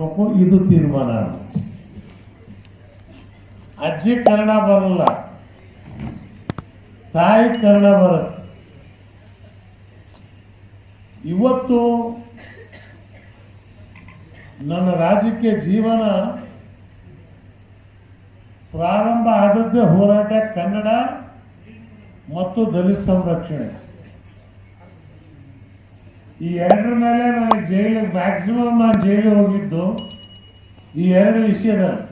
ಮಾಡ್ಬೇಕು ಇದು ತೀರ್ಮಾನ. ಅಜ್ಜಿ ಕನ್ನಡ ಬರಲ್ಲ. ತಾಯಿ ಕನ್ನಡ ಬರುತ್ತೆ. ಇವತ್ತು ನನ್ನ ರಾಜಕೀಯ ಜೀವನ ಪ್ರಾರಂಭ ಆದದ್ದೇ ಹೋರಾಟ ಕನ್ನಡ ಮತ್ತು ದಲಿತ ಸಂರಕ್ಷಣೆ. ಈ ಎರಡರ ಮೇಲೆ ನನಗೆ ಜೈಲಿಗೆ ಮ್ಯಾಕ್ಸಿಮಮ್ ನಾನು ಜೈಲಿಗೆ ಹೋಗಿದ್ದು ಈ ಎರಡು ವಿಷಯದಲ್ಲಿ.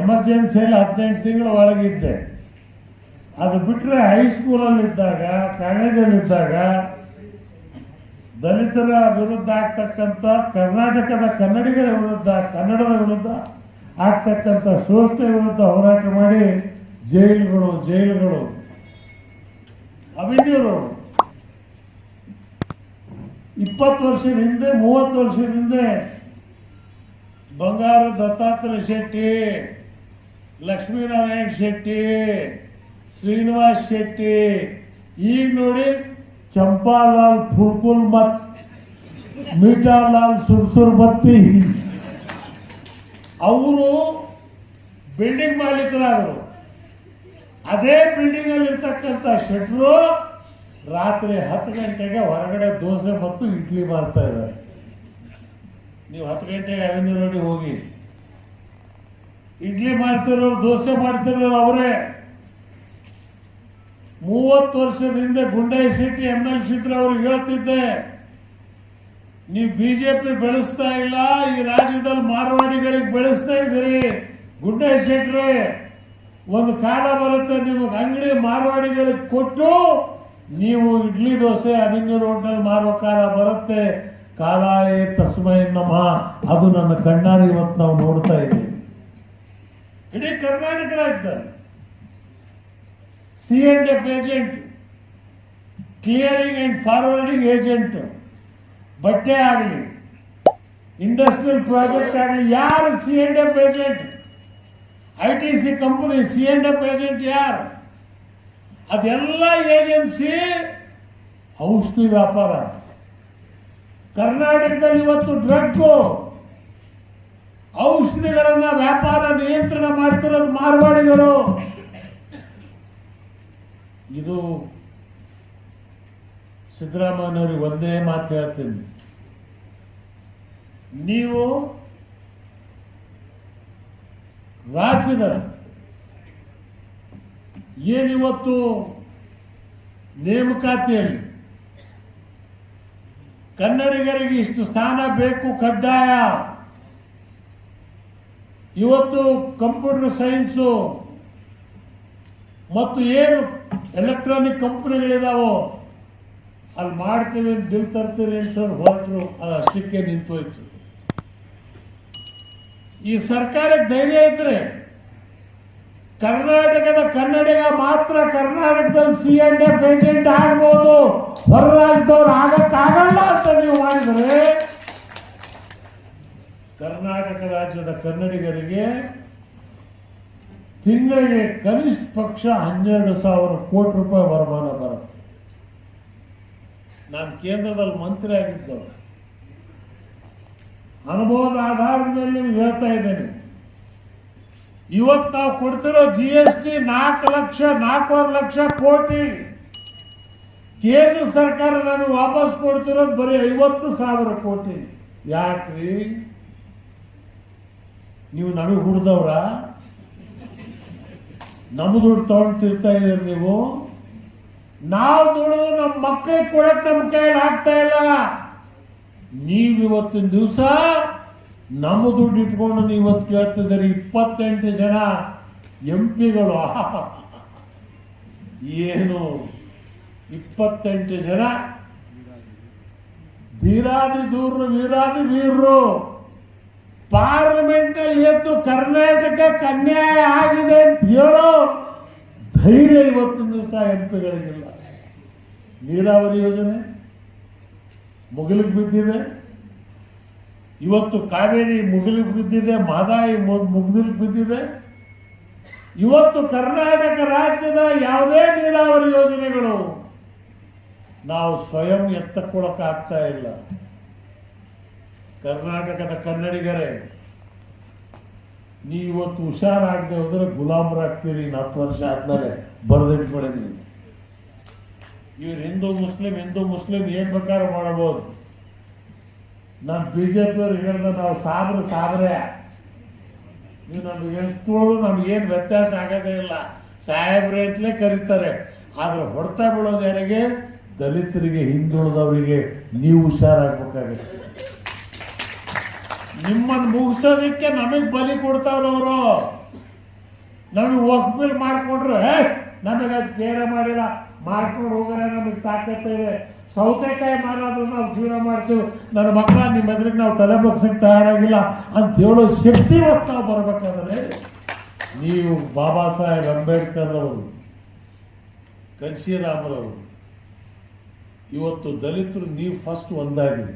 ಎಮರ್ಜೆನ್ಸಿಯಲ್ಲಿ ಹದಿನೆಂಟು ತಿಂಗಳು ಒಳಗಿದ್ದೆ. ಅದು ಬಿಟ್ಟರೆ ಹೈಸ್ಕೂಲಲ್ಲಿದ್ದಾಗ ಕಾಲೇಜಲ್ಲಿದ್ದಾಗ ದಲಿತರ ವಿರುದ್ಧ ಆಗ್ತಕ್ಕಂಥ, ಕರ್ನಾಟಕದ ಕನ್ನಡಿಗರ ವಿರುದ್ಧ, ಕನ್ನಡದ ವಿರುದ್ಧ ಆಗ್ತಕ್ಕಂಥ ಶೋಷಣೆ ವಿರುದ್ಧ ಹೋರಾಟ ಮಾಡಿ ಜೈಲುಗಳು ಜೈಲುಗಳು. ಅವೆನ್ಯೂ ರೋಡ್ ಇಪ್ಪತ್ತು ವರ್ಷದ ಹಿಂದೆ, ಮೂವತ್ತು ವರ್ಷದ ಹಿಂದೆ, ಬಂಗಾರ ದತ್ತಾತ್ರೇಯ ಶೆಟ್ಟಿ, ಲಕ್ಷ್ಮೀನಾರಾಯಣ ಶೆಟ್ಟಿ, ಶ್ರೀನಿವಾಸ್ ಶೆಟ್ಟಿ, ಈಗ ನೋಡಿ ಚಂಪಾಲಾಲ್ ಫುಲ್ಕುಲ್ ಮತ್, ಮೀಟಾಲಾಲ್ ಸುರ್ಸುರ್ ಬತ್ತಿ. ಅವರು ಬಿಲ್ಡಿಂಗ್ ಮಾಲೀಕರಾದರು. ಅದೇ ಬಿಲ್ಡಿಂಗ್ ಅಲ್ಲಿ ಇರ್ತಕ್ಕಂಥ ಶೆಟ್ರು ರಾತ್ರಿ ಹತ್ತು ಗಂಟೆಗೆ ಹೊರಗಡೆ ದೋಸೆ ಮತ್ತು ಇಡ್ಲಿ ಮಾಡ್ತಾ ಇದ್ದಾರೆ. ನೀವು ಹತ್ತು ಗಂಟೆಗೆ ಅರವಿಂದ ಹೋಗಿ. ಇಡ್ಲಿ ಮಾಡ್ತಿರೋರು, ದೋಸೆ ಮಾಡ್ತಿರೋರು ಅವರೇ. ಮೂವತ್ತು ವರ್ಷದ ಹಿಂದೆ ಗುಂಡಾಯಿ ಶೆಟ್ಟಿ ಎಂ ಎಲ್ ಶೆಟ್ಟಿ ಅವ್ರಿಗೆ ಹೇಳ್ತಿದ್ದೆ, ನೀವು ಬಿಜೆಪಿ ಬೆಳೆಸ್ತಾ ಇಲ್ಲ, ಈ ರಾಜ್ಯದಲ್ಲಿ ಮಾರವಾಡಿಗಳಿಗೆ ಬೆಳೆಸ್ತಾ ಇದ್ದೀರಿ. ಗುಂಡಾಯಿ ಶೆಟ್ರಿ, ಒಂದು ಕಾಲ ಬರುತ್ತೆ, ನಿಮಗೆ ಅಂಗಡಿ ಮಾರವಾಡಿಗಳಿಗೆ ಕೊಟ್ಟು ನೀವು ಇಡ್ಲಿ ದೋಸೆ ಅವೆನ್ಯೂ ರೋಡ್ನಲ್ಲಿ ಮಾರುವ ಕಾಲ ಬರುತ್ತೆ. ಕಾಲಾಯೇ ತಸ್ಮೈ ನಮಃ. ಅದು ನನ್ನ ಕಣ್ಣಾರಿ ಇವತ್ತು ನಾವು ನೋಡ್ತಾ ಇದ್ದೀವಿ. ಇಡೀ ಕರ್ನಾಟಕ ಇದ್ದಾರೆ C and F agent, clearing and forwarding agent, ಬಟ್ಟೆ ಆಗಲಿ, ಇಂಡಸ್ಟ್ರಿಯಲ್ ಪ್ರಾಜೆಕ್ಟ್ ಆಗಲಿ, ಯಾರು C and F agent? I T C company C and F agent ಯಾರು? ಅದೆಲ್ಲ ಏಜೆನ್ಸಿ ಔಷಧಿ ವ್ಯಾಪಾರ. ಕರ್ನಾಟಕದಲ್ಲಿ ಇವತ್ತು ಡ್ರಗ್ಗು ಔಷಧಿಗಳನ್ನ ವ್ಯಾಪಾರ ನಿಯಂತ್ರಣ ಮಾಡ್ತಿರೋದು ಮಾರ್ವಾಡಿಗಳು. ಇದು ಸಿದ್ದರಾಮಯ್ಯನವ್ರಿಗೆ ಒಂದೇ ಮಾತು ಹೇಳ್ತೀನಿ. ನೀವು ರಾಜ್ಯದ ಏನಿವತ್ತು? ನೇಮಕಾತಿಯಲ್ಲಿ. ಕನ್ನಡಿಗರಿಗೆ ಇಷ್ಟು ಸ್ಥಾನ ಬೇಕು, ಕಡ್ಡಾಯ. ಇವತ್ತು ಕಂಪ್ಯೂಟರ್ ಸೈನ್ಸು ಮತ್ತು ಏನು ಎಲೆಕ್ಟ್ರಾನಿಕ್ ಕಂಪ್ನಿಗಳಿದಾವೋ, ಅಲ್ಲಿ ಮಾಡ್ತೀವಿ ಅಂತ ಬಿಲ್ ತರ್ತೀರಿ ಅಂತ ಹೊರಟರು ಅದು ಅಷ್ಟಕ್ಕೆ ನಿಂತೋಯ್ತು. ಈ ಸರ್ಕಾರಕ್ಕೆ ಧೈರ್ಯ ಇದ್ರೆ ಕರ್ನಾಟಕದ ಕನ್ನಡಿಗ ಮಾತ್ರ ಕರ್ನಾಟಕದಲ್ಲಿ ಸಿ ಅಂಡ್ ಎಫ್ ಏಜೆಂಟ್ ಆಗ್ಬೋದು. ಹೊರ ರಾಜ್ಯದವ್ರು ಆಗಕ್ಕಾಗಲ್ಲ ಅಂತ ನೀವು ಮಾಡಿದರೆ ಕರ್ನಾಟಕ ರಾಜ್ಯದ ಕನ್ನಡಿಗರಿಗೆ ತಿಂಗಳಿಗೆ ಕನಿಷ್ಠ ಪಕ್ಷ ಹನ್ನೆರಡು ಸಾವಿರ ಕೋಟಿ ರೂಪಾಯಿ ವರಮಾನ ಬರುತ್ತೆ. ನಾನು ಕೇಂದ್ರದಲ್ಲಿ ಮಂತ್ರಿ ಆಗಿದ್ದವ ಅನುಭವದ ಆಧಾರದ ಮೇಲೆ ನಿಮ್ಗೆ ಹೇಳ್ತಾ ಇದ್ದೇನೆ. ಇವತ್ತು ನಾವು ಕೊಡ್ತಿರೋ ಜಿ ಎಸ್ ಟಿ ನಾಲ್ಕು ಲಕ್ಷ, ನಾಲ್ಕೂವರೆ ಲಕ್ಷ ಕೋಟಿ. ಕೇಂದ್ರ ಸರ್ಕಾರ ನಮಗೆ ವಾಪಸ್ ಕೊಡ್ತಿರೋದು ಬರೀ ಐವತ್ತು ಸಾವಿರ ಕೋಟಿ. ಯಾಕ್ರಿ? ನೀವು ನಮಗೆ ಹುಡ್ದವ್ರ? ನಮ್ಮ ದುಡ್ಡು ತಗೊಂಡು ತಿರ್ತಾ ಇದೀರಿ ನೀವು? ನಾವು ದುಡಿದು ನಮ್ಮ ಮಕ್ಕಳಿಗೆ ಕೊಡಕ್ ನಮ್ಮ ಕೈಯಲ್ಲಿ ಆಗ್ತಾ ಇಲ್ಲ. ನೀವು ಇವತ್ತಿನ ದಿವಸ ನಮ್ಮ ದುಡ್ಡು ಇಟ್ಕೊಂಡು ನೀವು ಇವತ್ತು ಕೇಳ್ತಿದ್ದೀರಿ, ಇಪ್ಪತ್ತೆಂಟು ಜನ ಎಂ ಪಿಗಳು. ಏನು? ಇಪ್ಪತ್ತೆಂಟು ಜನ ವೀರಾದಿ ದೂರ್ನ ವೀರಾದಿ ವೀರರು. ಪಾರ್ಲಿಮೆಂಟ್ ಅಲ್ಲಿ ಎದ್ದು ಕರ್ನಾಟಕ ಕನ್ಯಾಯ ಆಗಿದೆ ಅಂತ ಹೇಳೋ ಧೈರ್ಯ ಇವತ್ತಿನ ದಿವಸ ಎಂ ಪಿಗಳಿಗಿಲ್ಲ. ನೀರಾವರಿ ಯೋಜನೆ, ಮುಗಿಲಿಗೆ ಬಿದ್ದಿದೆ. ಇವತ್ತು ಕಾವೇರಿ ಮುಗಿಲಿಗೆ ಬಿದ್ದಿದೆ, ಮಾದಾಯಿ ಮುಗಿಲಿಗೆ ಬಿದ್ದಿದೆ. ಇವತ್ತು ಕರ್ನಾಟಕ ರಾಜ್ಯದ ಯಾವುದೇ ನೀರಾವರಿ ಯೋಜನೆಗಳು ನಾವು ಸ್ವಯಂ ಎತ್ತಕೊಳಕ ಆಗ್ತಾ ಇಲ್ಲ. ಕರ್ನಾಟಕದ ಕನ್ನಡಿಗರೇ, ನೀವು ಇವತ್ತು ಹುಷಾರಾಗದೆ ಹೋದ್ರೆ ಗುಲಾಮರಾಗ್ತೀರಿ, ಇನ್ನು ಹತ್ತು ವರ್ಷ ಆದ್ಮೇಲೆ ಬರೆದಿಟ್ಕೊಳ್ಳಿ ನೀವು. ಇವ್ರು ಹಿಂದೂ, ಮುಸ್ಲಿಂ ಹಿಂದೂ, ಮುಸ್ಲಿಂ ಏನ್ ಪ್ರಕಾರ ಮಾಡಬಹುದು? ನಾನು ಪಿಯವ್ರು ಹೇಳ್ದ ನಾವು ಸಾಬ್ರೆ ಸಾಬ್ರೆ ನೀವು ನಮ್ಗೆ ಎಷ್ಟು ನಮ್ಗೇನು ವ್ಯತ್ಯಾಸ ಆಗೋದೇ ಇಲ್ಲ. ಸಾಹೇಬ್ರೆ ಅಂತಲೇ ಕರೀತಾರೆ. ಆದ್ರೆ ಹೊಡೆತ ಬೀಳೋದು ಯಾರಿಗೆ? ದಲಿತರಿಗೆ, ಹಿಂದುಳಿದವರಿಗೆ. ನೀವು ಹುಷಾರಾಗ್ಬೇಕಾಗತ್ತೆ. ನಿಮ್ಮನ್ನು ಮುಗಿಸೋದಕ್ಕೆ ನಮಗೆ ಬಲಿ ಕೊಡ್ತಾವ್ರವರು ನಮಗೆ ಒಕ್ಬಿಲ್ ಮಾಡಿಕೊಂಡ್ರು, ಹೇ, ನಮಗೆ ಅದು ಕೇರ ಮಾಡಿಲ್ಲ. ಮಾಡ್ಕೊಂಡು ಹೋಗೋಣ ನಮಗೆ ತಾಕತ್ತೆ ಇದೆ. ಸೌತೆಕಾಯಿ ಮಾರಾದ್ರೂ ನಾವು ಜೀವನ ಮಾಡ್ತೀವಿ. ನನ್ನ ಮಕ್ಕಳ, ನಿಮ್ಮ ಎದುರಿಗೆ ನಾವು ತಲೆ ಬಗ್ಸಕ್ಕೆ ತಯಾರಾಗಿಲ್ಲ ಅಂತ ಹೇಳೋ ಶಕ್ತಿ ಹೊತ್ತು ನಾವು ಬರಬೇಕಾದ್ರೆ ನೀವು ಬಾಬಾ ಸಾಹೇಬ್ ಅಂಬೇಡ್ಕರ್ ಅವರು ಕನ್ಶಿರಾಮರವರು ಇವತ್ತು ದಲಿತರು ನೀವು ಫಸ್ಟ್ ಒಂದಾಗಿ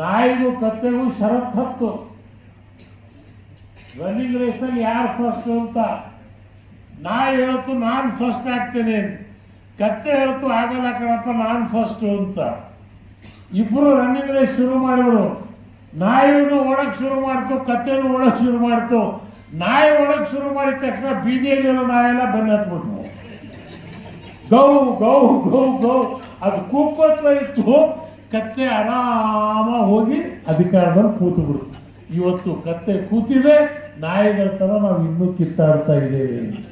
ನಾಯಿಗೂ ಕತ್ತೆಗೂ ಶರತ್ ಹತ್ತು. ರನ್ನಿಂಗ್ ರೇಸಲ್ಲಿ ಯಾರು ಫಸ್ಟ್ ಅಂತ ನಾಯಿ ಹೇಳ್ತು ನಾನು ಫಸ್ಟ್ ಆಗ್ತೇನೆ ಕತ್ತೆ ಹೇಳ್ತು ಆಗಲ್ಲ ಕಣಪ್ಪ, ನಾನು ಫಸ್ಟ್ ಅಂತ. ಇಬ್ಬರು ರನ್ನಿಂಗ್ ರೇಸ್ ಶುರು ಮಾಡಿದ್ರು. ನಾಯಿನೂ ಓಡಕ್ ಶುರು ಮಾಡ್ತು, ಕತ್ತೆನೂ ಓಡಕ್ ಶುರು ಮಾಡ್ತು. ನಾಯಿ ಓಡಕ್ ಶುರು ಮಾಡಿದ ತಕ್ಷಣ ಬೀದಿಯಲ್ಲಿರೋ ನಾಯೆಲ್ಲ ಬೆನ್ನ ಹತ್ಬಿಟ್ವು. ಗೌ ಗೌ ಗೌ ಗೌ. ಅದು ಕುಪ್ಪತ್ವ ಇತ್ತು. ಕತ್ತೆ ಆರಾಮ ಹೋಗಿ ಅಧಿಕಾರದಲ್ಲಿ ಕೂತು ಬಿಡ್ತು ಇವತ್ತು ಕತ್ತೆ ಕೂತಿದೆ, ನಾಯಿಗಳ ತರ ನಾವು ಇನ್ನೂ ಕಿತ್ತಾಡ್ತಾ ಇದ್ದೇವೆ